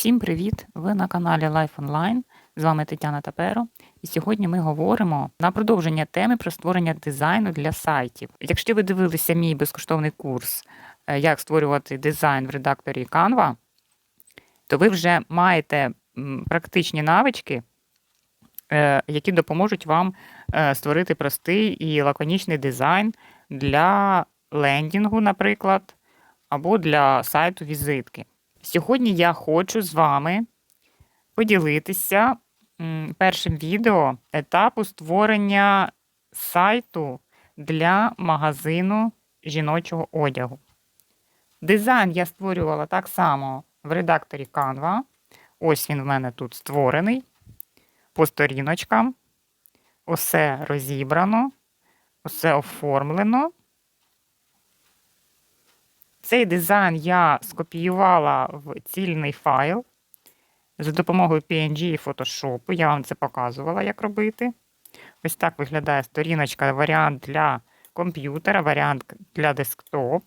Всім привіт! Ви на каналі Life Online. З вами Тетяна Таперо. І сьогодні ми говоримо на продовження теми про створення дизайну для сайтів. Якщо ви дивилися мій безкоштовний курс, е, як створювати дизайн в редакторі Canva, то ви вже маєте практичні навички, е, які допоможуть вам е, створити простий і лаконічний дизайн для лендінгу, наприклад, або для сайту візитки. Сьогодні я хочу з вами поділитися першим відео етапу створення сайту для магазину жіночого одягу. Дизайн я створювала так само в редакторі Canva. Ось він в мене тут створений. По сторіночкам. Усе розібрано, усе оформлено. Цей дизайн я скопіювала в цільний файл за допомогою PNG і Photoshop. Я вам це показувала, як робити. Ось так виглядає сторіночка, варіант для комп'ютера, варіант для десктоп.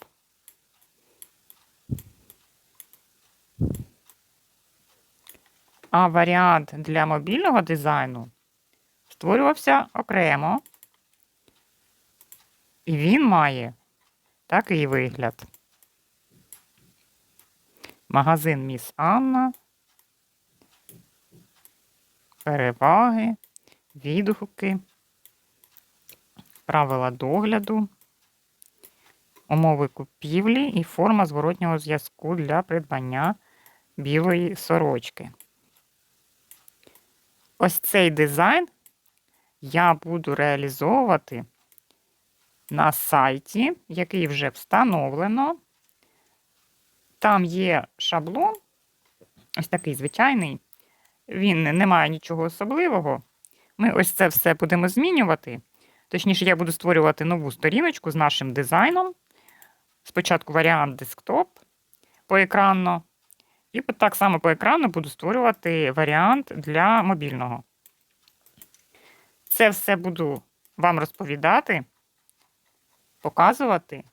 А варіант для мобільного дизайну створювався окремо. І він має такий вигляд. Магазин Міс Анна. Переваги, відгуки, правила догляду, умови купівлі і форма зворотнього зв'язку для придбання білої сорочки. Ось цей дизайн я буду реалізовувати на сайті, який вже встановлено. Там є шаблон, ось такий звичайний. Він не має нічого особливого. Ми ось це все будемо змінювати. Точніше, я буду створювати нову сторіночку з нашим дизайном. Спочатку варіант десктоп поекранно. І так само по екрану буду створювати варіант для мобільного. Це все буду вам розповідати, показувати.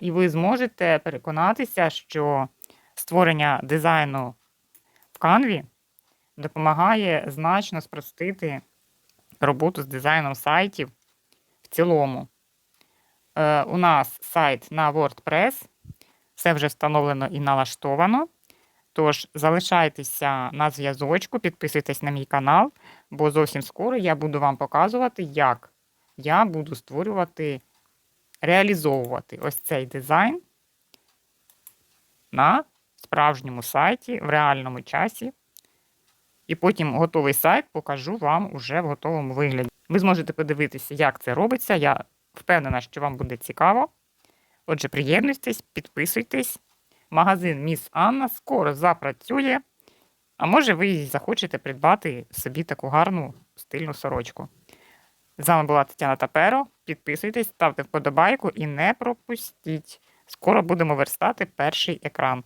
І ви зможете переконатися, що створення дизайну в Canva допомагає значно спростити роботу з дизайном сайтів в цілому. Е, у нас сайт на WordPress, все вже встановлено і налаштовано. Тож залишайтеся на зв'язочку, підписуйтесь на мій канал, бо зовсім скоро я буду вам показувати, як я буду створювати реалізовувати ось цей дизайн на справжньому сайті в реальному часі. І потім готовий сайт покажу вам уже в готовому вигляді. Ви зможете подивитися, як це робиться. Я впевнена, що вам буде цікаво. Отже, приєднуйтесь, підписуйтесь. Магазин Міс Анна скоро запрацює. А може, ви захочете придбати собі таку гарну стильну сорочку. З вами була Тетяна Таперо. Підписуйтесь, ставте вподобайку і не пропустіть. Скоро будемо верстати перший екран.